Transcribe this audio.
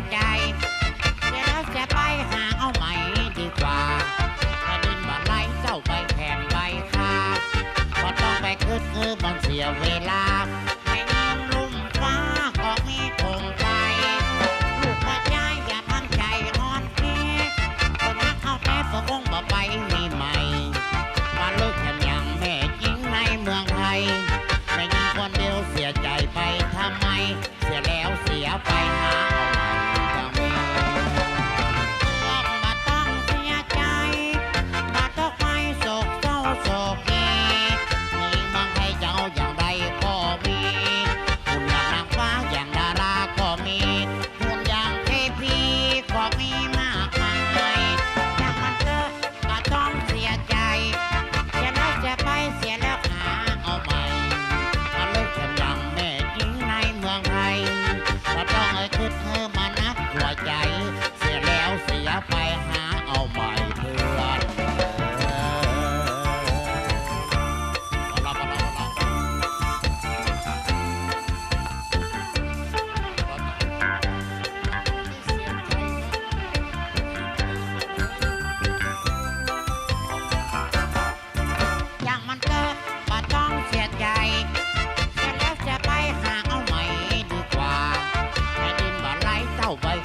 งใจเดี๋ยวจะไปหาเอาใหม่ดีกว่าถ้าดินบ่ไหลเจ้าไปแข่งใบคาบ่ต้องไปขึ้นเงือมันเสียเวลา wrong out by